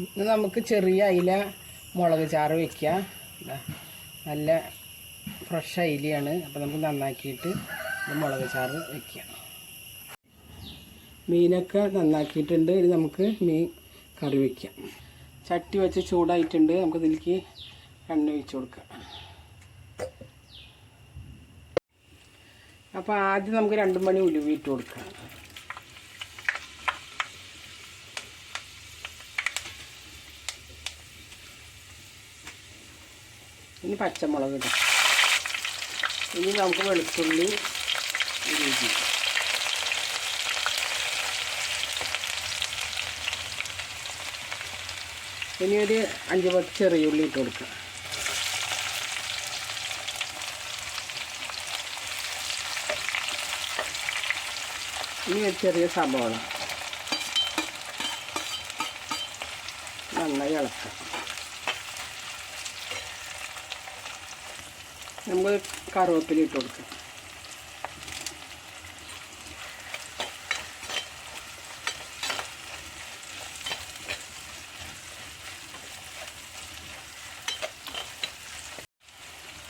ഇന്ന് നമുക്ക് ചെറിയ അയില മുളക് ചാറ് വെക്കാം നല്ല ഫ്രഷ് അയിലയാണ്. അപ്പോൾ നമുക്ക് നന്നാക്കിയിട്ട് മുളക് ചാറ് വെക്കാം മീനൊക്കെ നന്നാക്കിയിട്ടുണ്ട്. ഇനി നമുക്ക് മീൻ കറി വയ്ക്കാം ചട്ടി വെച്ച് ചൂടായിട്ടുണ്ട്. നമുക്ക് ഇതിലേക്ക് എണ്ണ ഒഴിച്ച് കൊടുക്കാം. അപ്പോൾ ആദ്യം നമുക്ക് രണ്ട് മണി ഉലുവ ഇട്ട് കൊടുക്കാം. ഇനി പച്ചമുളക് ഇടാം. ഇനി നമുക്ക് വെളുത്തുള്ളി ഇഞ്ചി ഇനി ഒരു അഞ്ച് പത്ത് ചെറിയ ഉള്ളി ഇട്ട് കൊടുക്കുക ഇനി ഒരു ചെറിയ സബോള നന്നായി ഇളക്കാം. നമുക്ക് കറുവേപ്പില ഇട്ട് കൊടുക്കാം.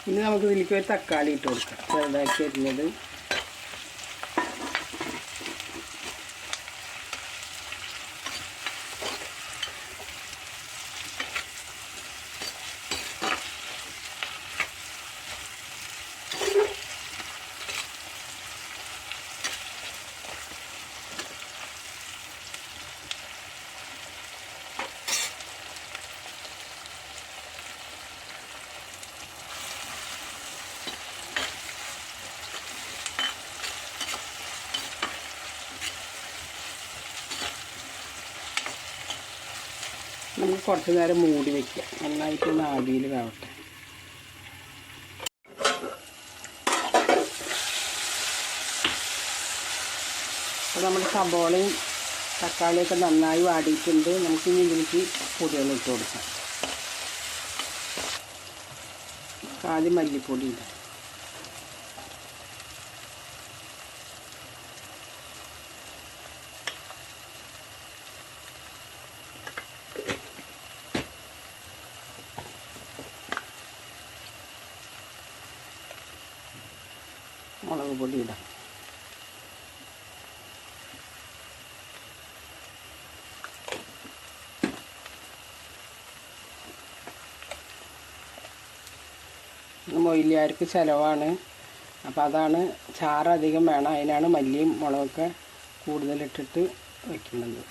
ഇനി നമുക്ക് ഇതിലേക്ക് ഒരു തക്കാളി ഇട്ട് കൊടുക്കാം. ചെറുതാക്കി അരിഞ്ഞത്. നമുക്ക് കുറച്ച് നേരം മൂടി വയ്ക്കാം നന്നായിട്ട് ആവിയിൽ വേവട്ടെ. അപ്പോൾ നമ്മുടെ സബോളയും തക്കാളിയൊക്കെ നന്നായി വാടിയിട്ടുണ്ട്. നമുക്ക് ഇനി ഇതിലേക്ക് പൊടികൾ ഇട്ട് കൊടുക്കാം. ആദ്യം മല്ലിപ്പൊടി ഉണ്ട് മുളക് പൊടി ഇടാം. മൊയിലിയാർക്ക് ചിലവാണ്. അപ്പോൾ അതാണ് ചാറ് അധികം വേണം. അതിനാണ് മല്ലിയും മുളകൊക്കെ കൂടുതലിട്ടിട്ട് വയ്ക്കുന്നത്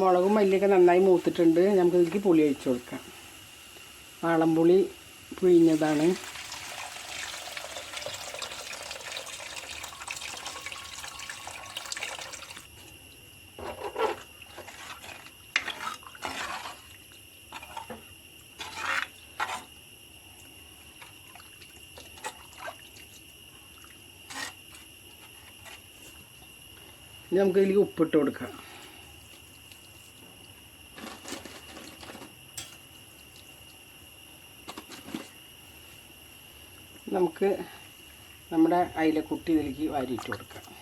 മുളകും മല്ലിയൊക്കെ നന്നായി മൂത്തിട്ടുണ്ട്. നമുക്ക് ഇതിലേക്ക് പുളി ഒഴിച്ചു കൊടുക്കാം. വാളംപുളി പിഴിഞ്ഞതാണ്. ഇനി നമുക്ക് ഇതിലേക്ക് ഉപ്പിട്ട് കൊടുക്കാം. നമുക്ക് നമ്മുടെ അയിലക്കുട്ടി ഇതിലേക്ക് വാരിയിട്ട് കൊടുക്കാം.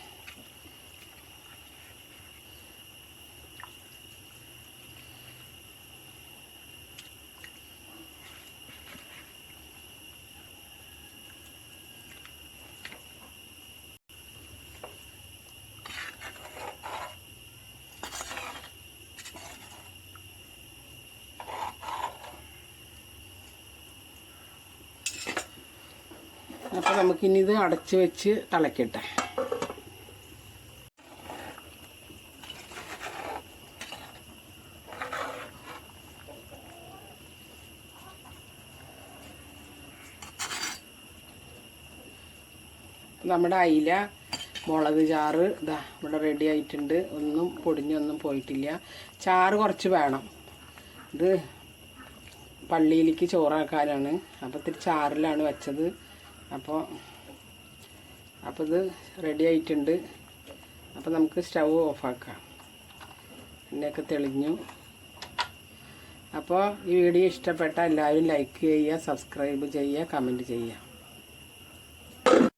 അപ്പോൾ നമുക്കിനി ഇത് അടച്ച് വെച്ച് തിളക്കട്ടെ. നമ്മുടെ അയില മുളക് ചാറ് ഇതാ ഇവിടെ റെഡി ആയിട്ടുണ്ട്. ഒന്നും പൊടിഞ്ഞൊന്നും പോയിട്ടില്ല. ചാറ് കുറച്ച് വേണം. ഇത് പള്ളിയിലേക്ക് ചോറാക്കാനാണ്. അപ്പോൾ ഇത്തിരി ചാറിലാണ് വെച്ചത്. അപ്പോൾ അപ്പോൾ ഇത് റെഡി ആയിട്ടുണ്ട്. അപ്പോൾ നമുക്ക് സ്റ്റൗ ഓഫാക്കാം എണ്ണയൊക്കെ തെളിഞ്ഞു. അപ്പോൾ ഈ വീഡിയോ ഇഷ്ടപ്പെട്ട എല്ലാവരും ലൈക്ക് ചെയ്യുക സബ്സ്ക്രൈബ് ചെയ്യുക കമന്റ് ചെയ്യുക.